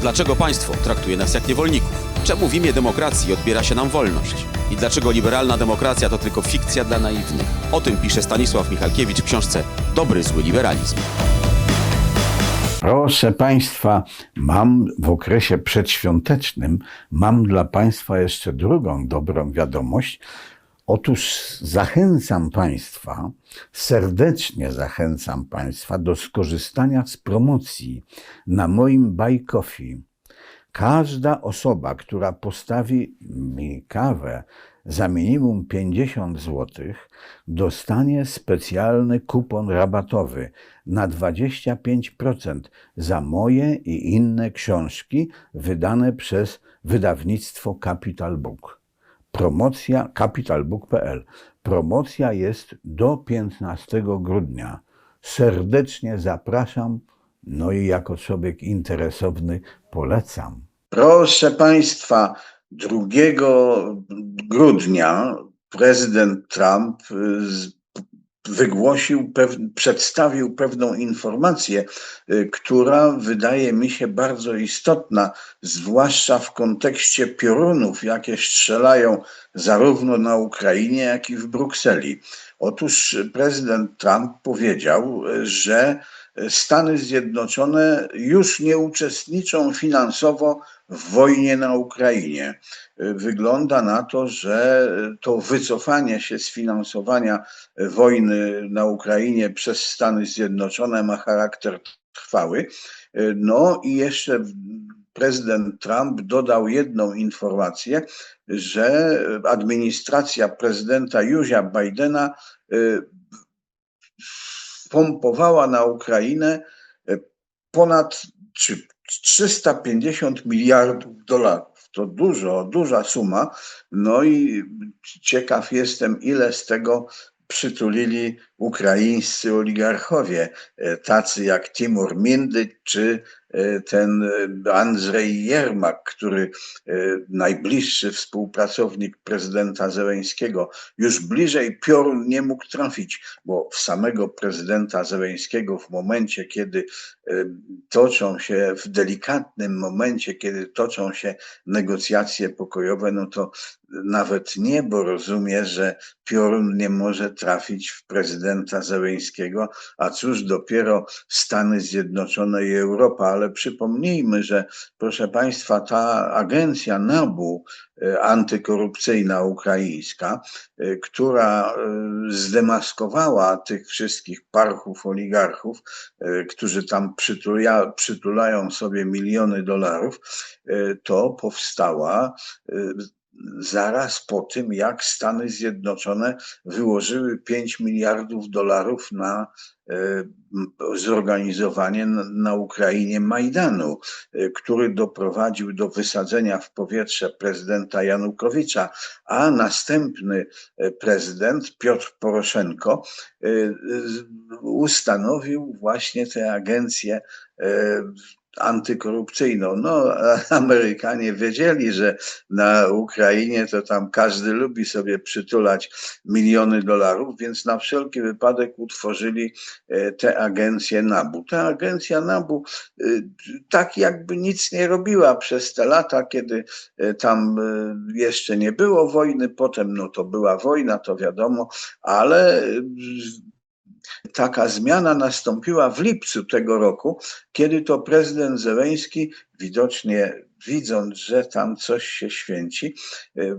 Dlaczego państwo traktuje nas jak niewolników? Czemu w imię demokracji odbiera się nam wolność? I dlaczego liberalna demokracja to tylko fikcja dla naiwnych? O tym pisze Stanisław Michalkiewicz w książce Dobry zły liberalizm. Proszę Państwa, mam w okresie przedświątecznym, mam dla Państwa jeszcze drugą dobrą wiadomość. Otóż zachęcam Państwa, serdecznie zachęcam Państwa do skorzystania z promocji na moim Buy. Każda osoba, która postawi mi kawę za minimum 50 zł, dostanie specjalny kupon rabatowy na 25% za moje i inne książki wydane przez wydawnictwo Capital Book. Promocja capitalbook.pl. Promocja jest do 15 grudnia. Serdecznie zapraszam, no i jako człowiek interesowny polecam. Proszę Państwa, 2 grudnia prezydent Trump y, wygłosił, pew, przedstawił pewną informację, y, która wydaje mi się bardzo istotna, zwłaszcza w kontekście piorunów, jakie strzelają zarówno na Ukrainie, jak i w Brukseli. Otóż prezydent Trump powiedział, y, że Stany Zjednoczone już nie uczestniczą finansowo w wojnie na Ukrainie. Wygląda na to, że to wycofanie się z finansowania wojny na Ukrainie przez Stany Zjednoczone ma charakter trwały. No i jeszcze prezydent Trump dodał jedną informację, że administracja prezydenta Józia Bidena y, pompowała na Ukrainę e, ponad czy 350 miliardów dolarów. To dużo, duża suma. No i ciekaw jestem, ile z tego przytulili ukraińscy oligarchowie, e, tacy jak Timur Mindy czy ten e, Andrzej Jermak, który e, najbliższy współpracownik prezydenta Zeleńskiego, już bliżej piorun nie mógł trafić, bo w samego prezydenta Zeleńskiego w momencie, kiedy e, toczą się, w delikatnym momencie, kiedy toczą się negocjacje pokojowe, no to nawet niebo rozumie, że piorun nie może trafić w prezydenta Zeleńskiego, a cóż dopiero Stany Zjednoczone i Europa. Ale przypomnijmy, że proszę Państwa, ta agencja NABU, e, antykorupcyjna ukraińska, e, która e, zdemaskowała tych wszystkich parchów, oligarchów, którzy tam przytulają sobie miliony dolarów, to powstała zaraz po tym, jak Stany Zjednoczone wyłożyły 5 miliardów dolarów na e, zorganizowanie na, Ukrainie Majdanu, e, który doprowadził do wysadzenia w powietrze prezydenta Janukowycza, a następny e, prezydent Piotr Poroszenko ustanowił właśnie tę agencję antykorupcyjną. No, Amerykanie wiedzieli, że na Ukrainie to tam każdy lubi sobie przytulać miliony dolarów, więc na wszelki wypadek utworzyli e, tę agencję NABU. Ta agencja NABU e, tak jakby nic nie robiła przez te lata, kiedy e, tam jeszcze nie było wojny, potem no to była wojna, to wiadomo, ale taka zmiana nastąpiła w lipcu tego roku, kiedy to prezydent Zeleński, widocznie widząc, że tam coś się święci, e, e,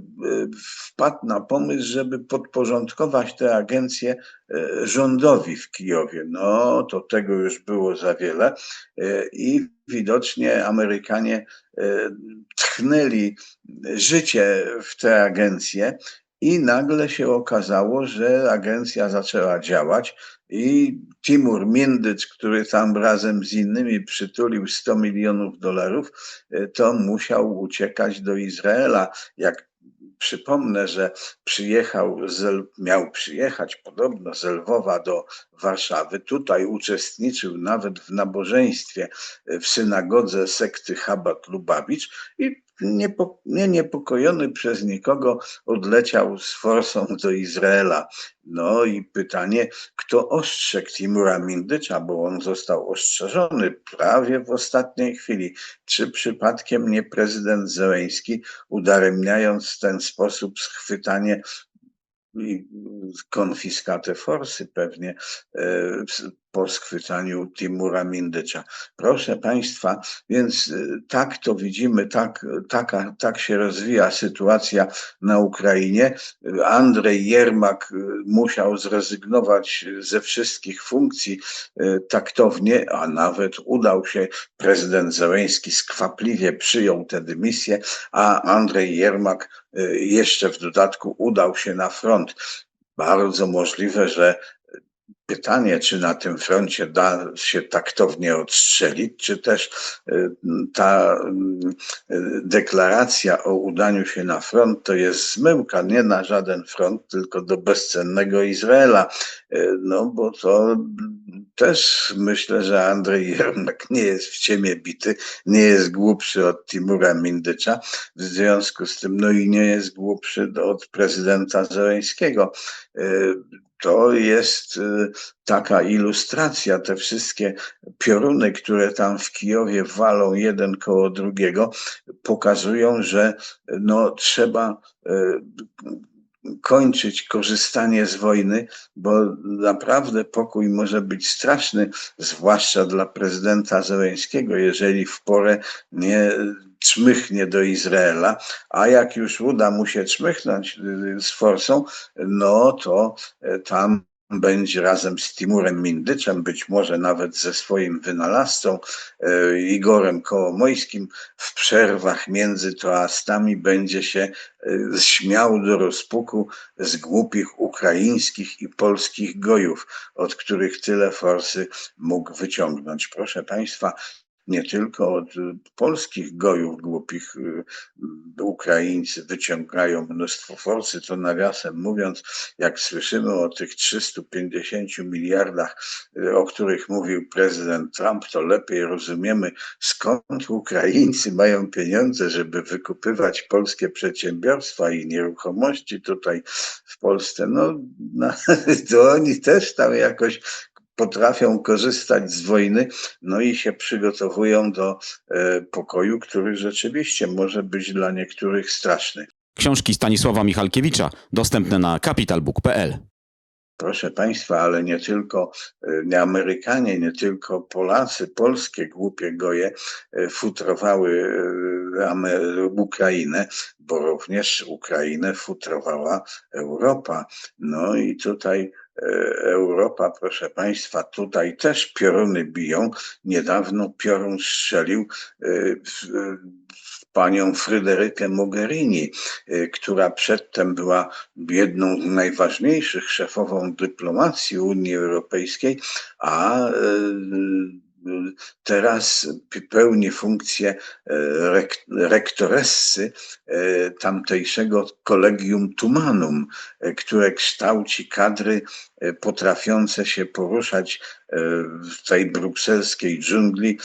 wpadł na pomysł, żeby podporządkować tę agencję e, rządowi w Kijowie. No, to tego już było za wiele i widocznie Amerykanie tchnęli życie w tę agencję i nagle się okazało, że agencja zaczęła działać i Timur Mindyc, który tam razem z innymi przytulił 100 milionów dolarów, e, to musiał uciekać do Izraela. Jak przypomnę, że przyjechał, z, miał przyjechać podobno z Lwowa do Warszawy. Tutaj uczestniczył nawet w nabożeństwie e, w synagodze sekty Chabad Lubawicz i niepo, nie niepokojony przez nikogo odleciał z forsą do Izraela. No i pytanie, kto ostrzegł Timura Mindycza, bo on został ostrzeżony prawie w ostatniej chwili. Czy przypadkiem nie prezydent Zełęński, udaremniając w ten sposób schwytanie i konfiskatę forsy pewnie e, po schwytaniu Timura Mindycza. Proszę Państwa, więc e, tak to widzimy, tak, taka, tak się rozwija sytuacja na Ukrainie. Andrzej Jermak e, musiał zrezygnować ze wszystkich funkcji taktownie, a nawet udał się, prezydent Zełęński skwapliwie przyjął tę dymisję, a Andrzej Jermak jeszcze w dodatku udał się na front. Bardzo możliwe, że pytanie, czy na tym froncie da się taktownie odstrzelić, czy też y, ta y, deklaracja o udaniu się na front to jest zmyłka, nie na żaden front, tylko do bezcennego Izraela. Y, no bo to też myślę, że Andrzej Jermak nie jest w ciemię bity, nie jest głupszy od Timura Mindycza, w związku z tym, no i nie jest głupszy od prezydenta Zeleńskiego to jest y, taka ilustracja, te wszystkie pioruny, które tam w Kijowie walą jeden koło drugiego, pokazują, że no, trzeba y, kończyć korzystanie z wojny, bo naprawdę pokój może być straszny, zwłaszcza dla prezydenta Zeleńskiego, jeżeli w porę nie czmychnie do Izraela, a jak już uda mu się czmychnąć y, z forsą, no to e, tam będzie razem z Timurem Mindyczem, być może nawet ze swoim wynalazcą e, Igorem Kołomojskim w przerwach między toastami będzie się e, śmiał do rozpuku z głupich ukraińskich i polskich gojów, od których tyle forsy mógł wyciągnąć. Proszę Państwa, nie tylko od y, polskich gojów głupich y, Ukraińcy wyciągają mnóstwo forsy, to nawiasem mówiąc, jak słyszymy o tych 350 miliardach, y, o których mówił prezydent Trump, to lepiej rozumiemy, skąd Ukraińcy mają pieniądze, żeby wykupywać polskie przedsiębiorstwa i nieruchomości tutaj w Polsce. No, no to oni też tam jakoś potrafią korzystać z wojny, no i się przygotowują do e, pokoju, który rzeczywiście może być dla niektórych straszny. Książki Stanisława Michalkiewicza dostępne na capitalbook.pl. Proszę Państwa, ale nie tylko e, nie Amerykanie, nie tylko Polacy, polskie głupie goje e, futrowały Ukrainę, bo również Ukrainę futrowała Europa. No i tutaj Europa, proszę Państwa, tutaj też pioruny biją. Niedawno piorun strzelił e, panią Fryderykę Mogherini, e, która przedtem była jedną z najważniejszych szefową dyplomacji Unii Europejskiej, a teraz pełni funkcję rektoressy tamtejszego Collegium Tumanum, które kształci kadry potrafiące się poruszać w tej brukselskiej dżungli,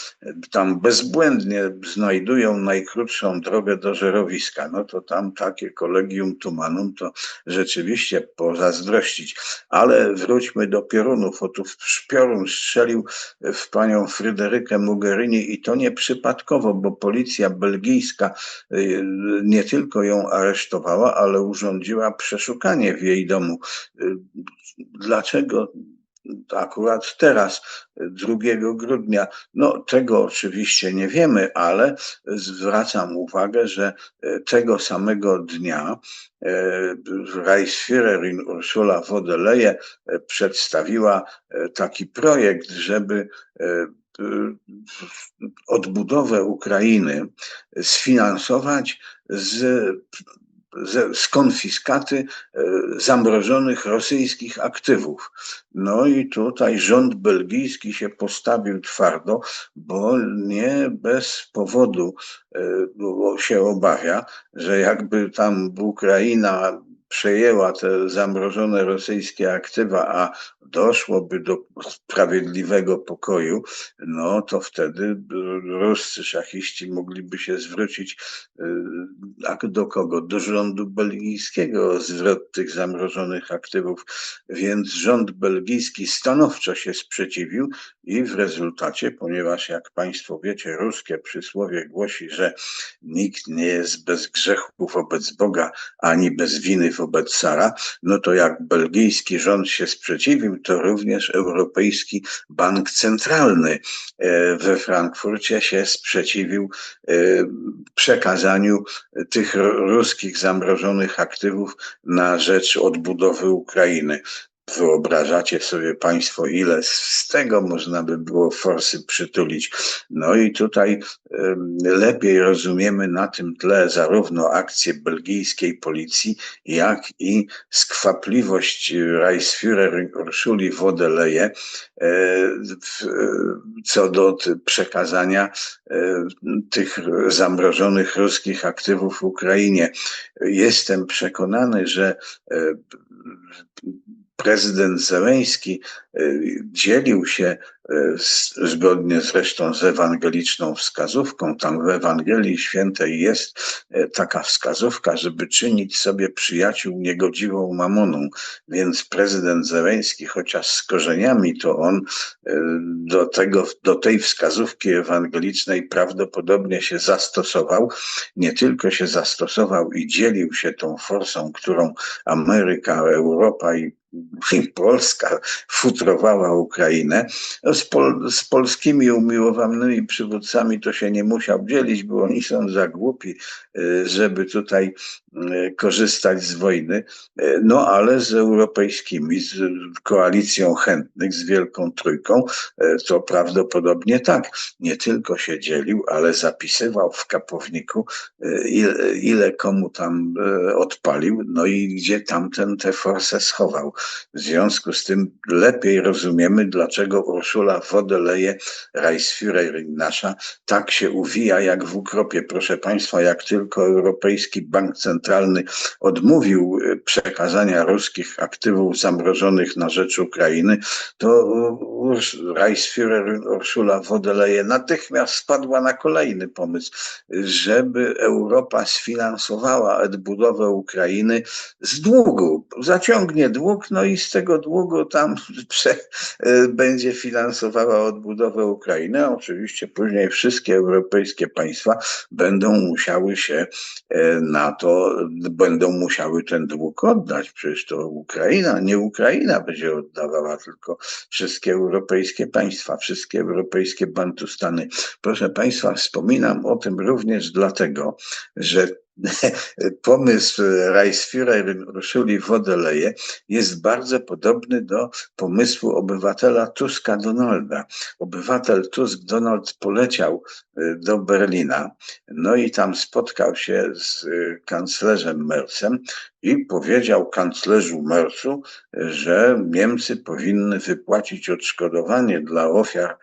tam bezbłędnie znajdują najkrótszą drogę do żerowiska. No to tam takie kolegium tumanum to rzeczywiście pozazdrościć. Ale wróćmy do piorunów. Otóż piorun strzelił w panią Fryderykę Mogherini i to nie przypadkowo, bo policja belgijska y, nie tylko ją aresztowała, ale urządziła przeszukanie w jej domu. Y, dlaczego akurat teraz, 2 grudnia. No, tego oczywiście nie wiemy, ale zwracam uwagę, że e, tego samego dnia e, Reichsführerin Ursula von der Leyen e, przedstawiła taki projekt, żeby odbudowę Ukrainy sfinansować z z konfiskaty e, zamrożonych rosyjskich aktywów. No i tutaj rząd belgijski się postawił twardo, bo nie bez powodu e, się obawia, że jakby tam Ukraina przejęła te zamrożone rosyjskie aktywa, a doszłoby do sprawiedliwego pokoju, no to wtedy ruscy szachiści mogliby się zwrócić y, do kogo? Do rządu belgijskiego o zwrot tych zamrożonych aktywów. Więc rząd belgijski stanowczo się sprzeciwił i w rezultacie, ponieważ jak Państwo wiecie, ruskie przysłowie głosi, że nikt nie jest bez grzechu wobec Boga, ani bez winy wobec cara, no to jak belgijski rząd się sprzeciwił, to również Europejski Bank Centralny e, we Frankfurcie się sprzeciwił e, przekazaniu tych ruskich zamrożonych aktywów na rzecz odbudowy Ukrainy. Wyobrażacie sobie Państwo, ile z tego można by było forsy przytulić. No i tutaj lepiej rozumiemy na tym tle zarówno akcję belgijskiej policji, jak i skwapliwość Reichsführer Urszuli Wodeleje e, w- co do przekazania e, tych zamrożonych ruskich aktywów Ukrainie. Jestem przekonany, że e, prezydent Zeleński e, dzielił się z- zgodnie zresztą z ewangeliczną wskazówką. Tam w Ewangelii Świętej jest e, taka wskazówka, żeby czynić sobie przyjaciół niegodziwą mamoną. Więc prezydent Zeleński, chociaż z korzeniami, to on do, tego, do tej wskazówki ewangelicznej prawdopodobnie się zastosował. Nie tylko się zastosował i dzielił się tą forsą, którą Ameryka, Europa i Polska futrowała Ukrainę. Z, pol, z polskimi umiłowanymi przywódcami to się nie musiał dzielić, bo oni są za głupi, y, żeby tutaj y, korzystać z wojny. Y, No ale z europejskimi, z koalicją chętnych, z Wielką Trójką, to prawdopodobnie tak. Nie tylko się dzielił, ale zapisywał w kapowniku, ile, ile komu tam odpalił, no i gdzie tamten tę forsę schował. W związku z tym lepiej rozumiemy, dlaczego Urszula Wodeleje, Reichsführer nasza, tak się uwija jak w ukropie. Proszę Państwa, jak tylko Europejski Bank Centralny odmówił y, przekazania ruskich aktywów zamrożonych na rzecz Ukrainy, to Urs- Reichsführer Urszula Wodeleje natychmiast spadła na kolejny pomysł, żeby Europa sfinansowała odbudowę Ukrainy z długu. Zaciągnie dług, no i z tego długu tam prze, e, będzie finansowała odbudowę Ukrainy. Oczywiście później wszystkie europejskie państwa będą musiały się e, na to, będą musiały ten dług oddać. Przecież to Ukraina, nie Ukraina będzie oddawała, tylko wszystkie europejskie państwa, wszystkie europejskie bantustany. Proszę Państwa, wspominam o tym również dlatego, że pomysł Reichsführer Urszuli Wodeleje jest bardzo podobny do pomysłu obywatela Tuska Donalda. Obywatel Tusk Donald poleciał y, do Berlina, no i tam spotkał się z y, kanclerzem Merzem i powiedział kanclerzu Merzu, że Niemcy powinny wypłacić odszkodowanie dla ofiar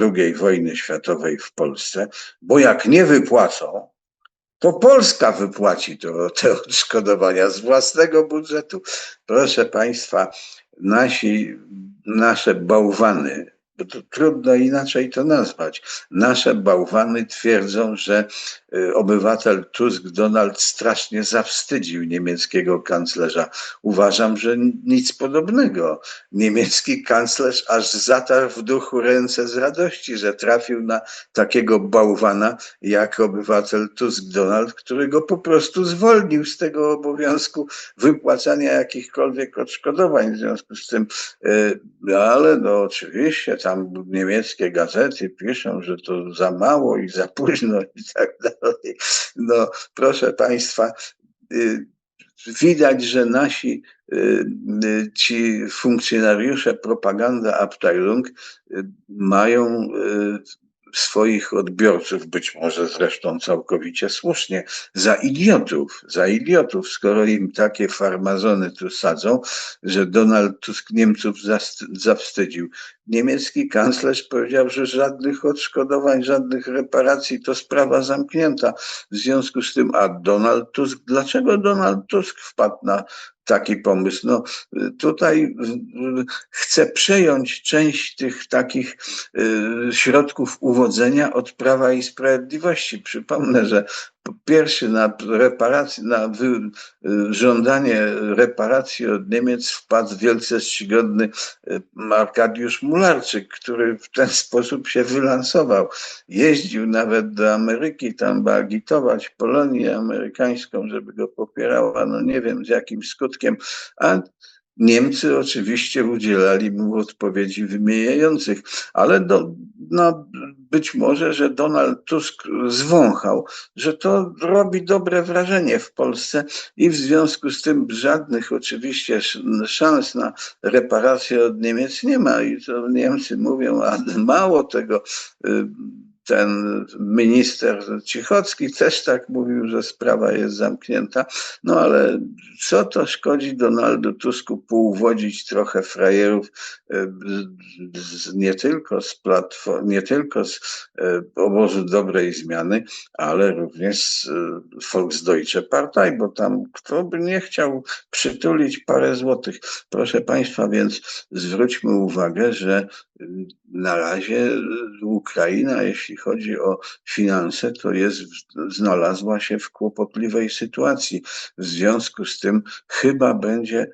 II wojny światowej w Polsce, bo jak nie wypłacą, to Polska wypłaci to, te odszkodowania z własnego budżetu. Proszę Państwa, nasi, nasze bałwany, bo to trudno inaczej to nazwać, nasze bałwany twierdzą, że y, obywatel Tusk Donald strasznie zawstydził niemieckiego kanclerza. Uważam, że nic podobnego. Niemiecki kanclerz aż zatarł w duchu ręce z radości, że trafił na takiego bałwana jak obywatel Tusk Donald, który go po prostu zwolnił z tego obowiązku wypłacania jakichkolwiek odszkodowań. W związku z tym, e, ale no oczywiście tam niemieckie gazety piszą, że to za mało i za późno i tak dalej. No proszę Państwa, y, widać, że nasi y, y, ci funkcjonariusze propaganda Abteilung mają swoich odbiorców, być może zresztą całkowicie słusznie, za idiotów, za idiotów, skoro im takie farmazony tu sadzą, że Donald Tusk Niemców zawstydził. niemiecki kanclerz powiedział, że żadnych odszkodowań, żadnych reparacji, to sprawa zamknięta. W związku z tym, a Donald Tusk, dlaczego Donald Tusk wpadł na taki pomysł? No tutaj chce przejąć część tych takich y, środków uwodzenia od Prawa i Sprawiedliwości. Przypomnę, że pierwszy na reparację, na wy, y, żądanie reparacji od Niemiec wpadł wielce czcigodny y, Arkadiusz Mularczyk, który w ten sposób się wylansował. Jeździł nawet do Ameryki, tam by agitować Polonię amerykańską, żeby go popierała. No nie wiem z jakim skutkiem, a Niemcy oczywiście udzielali mu odpowiedzi wymijających, ale do, no, być może, że Donald Tusk zwąchał, że to robi dobre wrażenie w Polsce i w związku z tym żadnych oczywiście szans na reparację od Niemiec nie ma. I to Niemcy mówią, a mało tego, y, ten minister Cichocki też tak mówił, że sprawa jest zamknięta. No ale co to szkodzi Donaldu Tusku półwodzić trochę frajerów e, z, nie tylko z platform, nie tylko z e, obozu dobrej zmiany, ale również z e, Volksdeutsche Partei, bo tam kto by nie chciał przytulić parę złotych. Proszę Państwa, więc zwróćmy uwagę, że na razie Ukraina, jeśli chodzi o finanse, to jest, znalazła się w kłopotliwej sytuacji. W związku z tym chyba będzie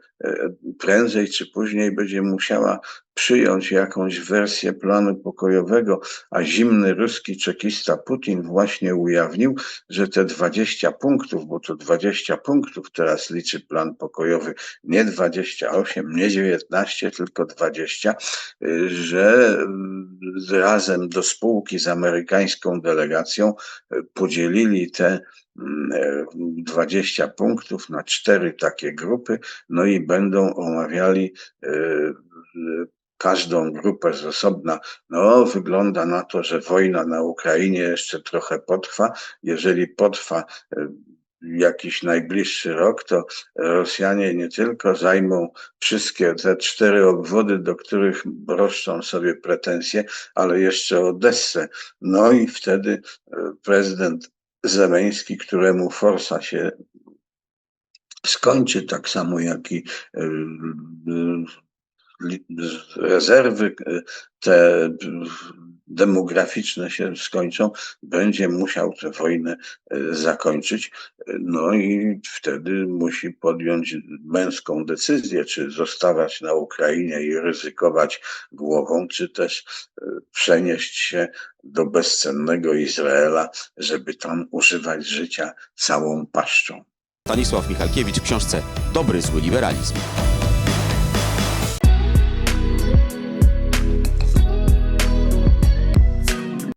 prędzej czy później będzie musiała przyjąć jakąś wersję planu pokojowego, a zimny ruski czekista Putin właśnie ujawnił, że te 20 punktów, bo to 20 punktów teraz liczy plan pokojowy, nie 28, nie 19, tylko 20, że razem do spółki z amerykańską delegacją podzielili te 20 punktów na cztery takie grupy, no i będą omawiali każdą grupę z osobna. No, wygląda na to, że wojna na Ukrainie jeszcze trochę potrwa. Jeżeli potrwa jakiś najbliższy rok, to Rosjanie nie tylko zajmą wszystkie te cztery obwody, do których roszczą sobie pretensje, ale jeszcze Odessę. No i wtedy prezydent Zeleński, któremu forsa się skończy, tak samo jak i rezerwy te demograficzne się skończą, będzie musiał tę wojnę zakończyć. No i wtedy musi podjąć męską decyzję, czy zostawać na Ukrainie i ryzykować głową, czy też przenieść się do bezcennego Izraela, żeby tam używać życia całą paszczą. Stanisław Michalkiewicz w książce Dobry zły liberalizm.